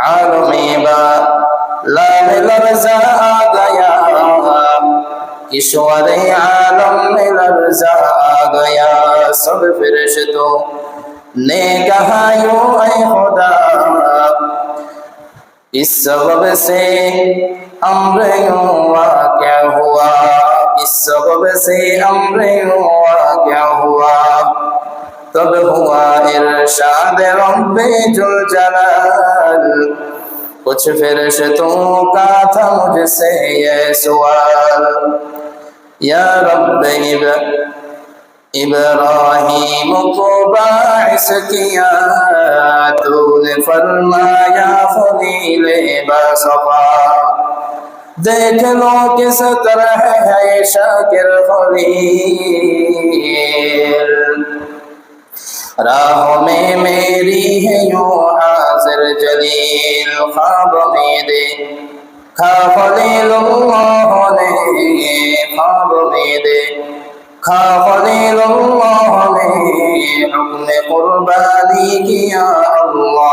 عالميبا لا للرزاق يا ঈশ্বরে আলম মিলার জাগয়া সব ফেরেশতো নে কাহায়ো এ খোদা اس سبب سے امر واقع ہوا اس سبب سے امر ہوا तब हुआ इरशाद रब्बे जुल जलाल कुछ फरिश्तों का था मुझसे ये सवाल या रब इब इब्राहिम को बाइस किया तूने फरमाया फलील बसफा देख लो किस तरह है शाकिर खलील راہ میں میری ہے یوں حاضر جلیل خواب میں دے خواب لیل اللہ نے خواب میں دے خواب لیل اللہ نے حکم قربانی کیا اللہ